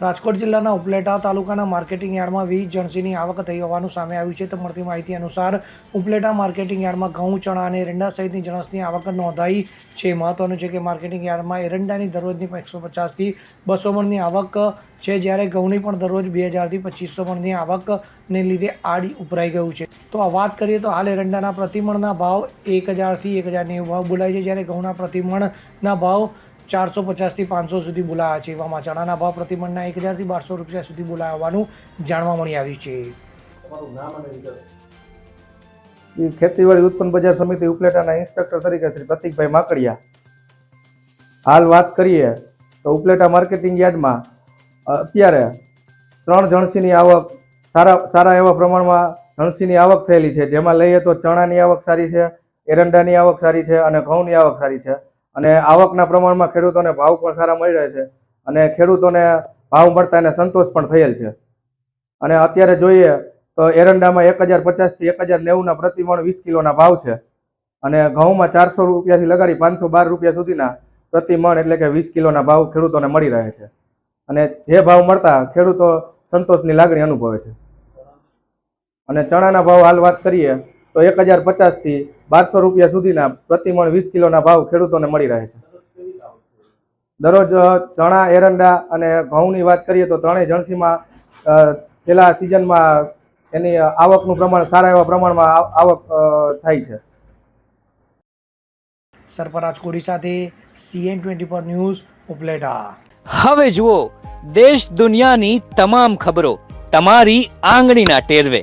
રાજકોટ જિલ્લાના ઉપલેટા તાલુકાના માર્કેટિંગ યાર્ડમાં વીસ જણસીની આવક થઈ હોવાનું સામે આવ્યું છે. તો મળતી માહિતી અનુસાર ઉપલેટા માર્કેટિંગ યાર્ડમાં ઘઉં, ચણા અને એરંડા સહિતની જણસની આવક નોંધાઈ છે. મહત્વનું છે કે માર્કેટિંગ યાર્ડમાં એરંડાની દરરોજની એકસો પચાસથી બસો મણની આવક છે. જ્યારે ઘઉંની પણ દરરોજ બે હજારથી પચીસો મણની આવકને લીધે આડી ઉપરાઈ ગયું છે. તો આ વાત કરીએ તો હાલ એરંડાના પ્રતિમણના ભાવ એક હજારથી એક હજાર નેવું ભાવ બોલાય છે. જ્યારે ઘઉંના પ્રતિમણના ભાવ ચારસો પચાસથી પાંચસો સુધી બોલાયા છે. એવામાં ચણાના ભાવ પ્રતિમણના એક હજારથી બારસો રૂપિયા સુધી બોલાયા હોવાનું જાણવા મળી આવ્યું છે. ખેતીવાડી ઉત્પન્ન બજાર સમિતિ ઉપલેટાના ઇન્સ્પેક્ટર તરીકે શ્રી પ્રતિકભાઈ માકડિયા. હાલ વાત કરીએ તો ઉપલેટા માર્કેટિંગ યાર્ડમાં અત્યારે ત્રણ જણસીની આવક સારા સારા એવા પ્રમાણમાં જણસીની આવક થયેલી છે. જેમાં લઈએ તો ચણાની આવક સારી છે એરંડાની આવક સારી છે અને ઘઉંની આવક સારી છે. અને આવકના પ્રમાણમાં ખેડૂતોને ભાવ પણ સારા મળી રહે છે અને ખેડૂતોને ભાવ મળતા એને સંતોષ પણ થયેલ છે. અને અત્યારે જોઈએ તો એરંડામાં એક હજાર પચાસથી એક હજાર નેવુંના પ્રતિમણ વીસ કિલોના ભાવ છે. અને ઘઉંમાં ચારસો રૂપિયાથી લગાડી પાંચસો બાર રૂપિયા સુધીના પ્રતિમણ એટલે કે વીસ કિલોના ભાવ ખેડૂતોને મળી રહે છે. અને જે ભાવ મળતા ખેડૂતો સંતોષની લાગણી અનુભવે છે. અને ચણાના ભાવ હાલ વાત કરીએ તો એક હજાર પચાસથી બારસો રૂપિયા સુધીના પ્રતિમણ વીસ કિલોના ભાવ ખેડૂતોને મળી રહે છે. દરરોજ ચણા એરંડા અને ઘઉંની વાત કરીએ તો ત્રણેય જણસીમાં છેલ્લા સિઝનમાં એની આવકનું પ્રમાણ સારા એવા પ્રમાણમાં આવક થાય છે. સરફરાજ કોડી સાથે સીએન ટ્વેન્ટી પર ન્યૂઝ ઉપલેટા. હવે જુઓ દેશ દુનિયાની તમામ ખબરો તમારી આંગળીના ટેરવે.